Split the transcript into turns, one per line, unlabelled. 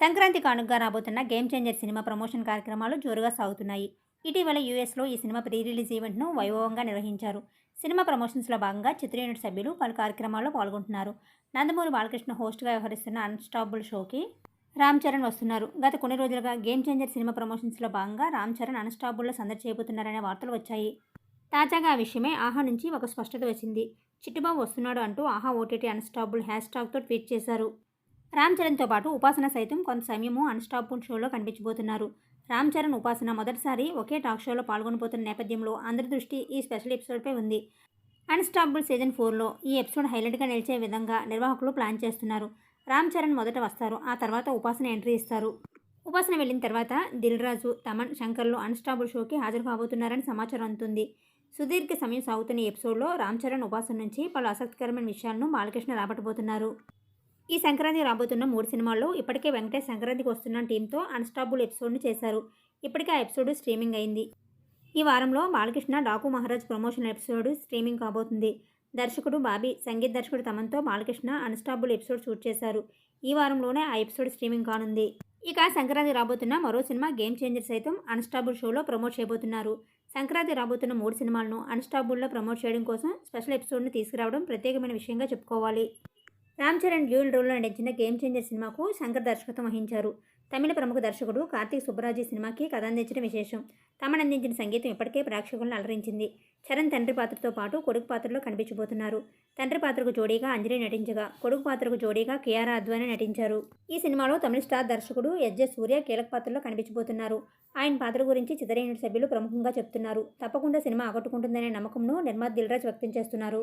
సంక్రాంతి కానుకగా రాబోతున్న game changer cinema promotion కార్యక్రమాలు జోరుగా సాగుతున్నాయి. ఇటీవల యూఎస్లో ఈ సినిమా ప్రీ రిలీజ్ ఈవెంట్ను వైభవంగా నిర్వహించారు. సినిమా ప్రమోషన్స్లో భాగంగా చిత్ర యూనిట్ సభ్యులు పలు కార్యక్రమాల్లో పాల్గొంటున్నారు. నందమూరి బాలకృష్ణ హోస్ట్గా వ్యవహరిస్తున్న అన్స్టాపుల్ షోకి రామ్ చరణ్ వస్తున్నారు. గత కొన్ని రోజులుగా గేమ్ చేంజర్ సినిమా ప్రమోషన్స్లో భాగంగా రామ్ చరణ్ అన్స్టాపుల్లో సందడి చేయబోతున్నారనే వార్తలు వచ్చాయి. తాజాగా ఆ విషయమే ఆహా నుంచి ఒక స్పష్టత వచ్చింది. చిట్టుబాబు వస్తున్నాడు అంటూ ఆహా ఓటీటీ అన్స్టాపుల్ హ్యాష్ ట్యాగ్తో ట్వీట్ చేశారు. రామ్ చరణ్తో పాటు ఉపాసన సైతం కొంత సమయము అన్స్టాపుల్ షోలో కనిపించబోతున్నారు. రామ్ చరణ్ ఉపాసన మొదటిసారి ఒకే టాక్ షోలో పాల్గొనబోతున్న నేపథ్యంలో అందరి దృష్టి ఈ స్పెషల్ ఎపిసోడ్పై ఉంది. అన్స్టాపుల్ సీజన్ ఫోర్లో ఈ ఎపిసోడ్ హైలైట్గా నిలిచే విధంగా నిర్వాహకులు ప్లాన్ చేస్తున్నారు. రామ్ చరణ్ మొదట వస్తారు ఆ తర్వాత ఉపాసన ఎంట్రీ ఇస్తారు. ఉపాసన వెళ్ళిన తర్వాత దిల్ రాజు తమన్ శంకర్లు అన్స్టాపుల్ షోకి హాజరు కాబోతున్నారని సమాచారం అందుతుంది. సుదీర్ఘ సమయం సాగుతున్న ఎపిసోడ్లో రామ్ చరణ్ ఉపాసన నుంచి పలు ఆసక్తికరమైన విషయాలను బాలకృష్ణ రాబట్టబోతున్నారు. ఈ సంక్రాంతి రాబోతున్న మూడు సినిమాల్లో ఇప్పటికే వెంకటేష్ సంక్రాంతికి వస్తున్న టీంతో అన్స్టాపుల్ ఎపిసోడ్ను చేశారు. ఇప్పటికే ఆ ఎపిసోడ్ స్ట్రీమింగ్ అయింది. ఈ వారంలో Balakrishna Daaku Maharaaj promotion episode streaming కాబోతుంది. దర్శకుడు బాబీ సంగీత దర్శకుడు తమంతో బాలకృష్ణ అన్స్టాపుల్ ఎపిసోడ్ షూట్ చేశారు. ఈ వారంలోనే ఆ ఎపిసోడ్ స్ట్రీమింగ్ కానుంది. ఇక సంక్రాంతి రాబోతున్న మరో సినిమా గేమ్ చేంజర్ సైతం అన్స్టాబుల్ షోలో ప్రమోట్ చేయబోతున్నారు. సంక్రాంతి రాబోతున్న మూడు సినిమాలను అన్స్టాబుల్లో ప్రమోట్ చేయడం కోసం స్పెషల్ ఎపిసోడ్ను తీసుకురావడం ప్రత్యేకమైన విషయంగా చెప్పుకోవాలి. రామ్ చరణ్ డ్యూల్ రోల్లో నటించిన గేమ్ చేంజర్ సినిమాకు శంకర్ దర్శకత్వం వహించారు. తమిళ ప్రముఖ దర్శకుడు కార్తీక్ సుబ్బరాజు సినిమాకి కథ అందించడం విశేషం. తమను అందించిన సంగీతం ఇప్పటికే ప్రేక్షకులను అలరించింది. చరణ్ తండ్రి పాత్రతో పాటు కొడుకు పాత్రలో కనిపించబోతున్నారు. తండ్రి పాత్రకు జోడీగా అంజలి నటించగా కొడుకు పాత్రకు జోడీగా కియారా అద్వాని నటించారు. ఈ సినిమాలో తమిళ స్టార్ దర్శకుడు ఎస్జె సూర్య కీలక పాత్రలో కనిపించబోతున్నారు. ఆయన పాత్ర గురించి చిత్ర యూనిట్ సభ్యులు ప్రముఖంగా చెప్తున్నారు. తప్పకుండా సినిమా ఆకట్టుకుంటుందనే నమ్మకంను నిర్మాత దిల్రాజ్ వ్యక్తం చేస్తున్నారు.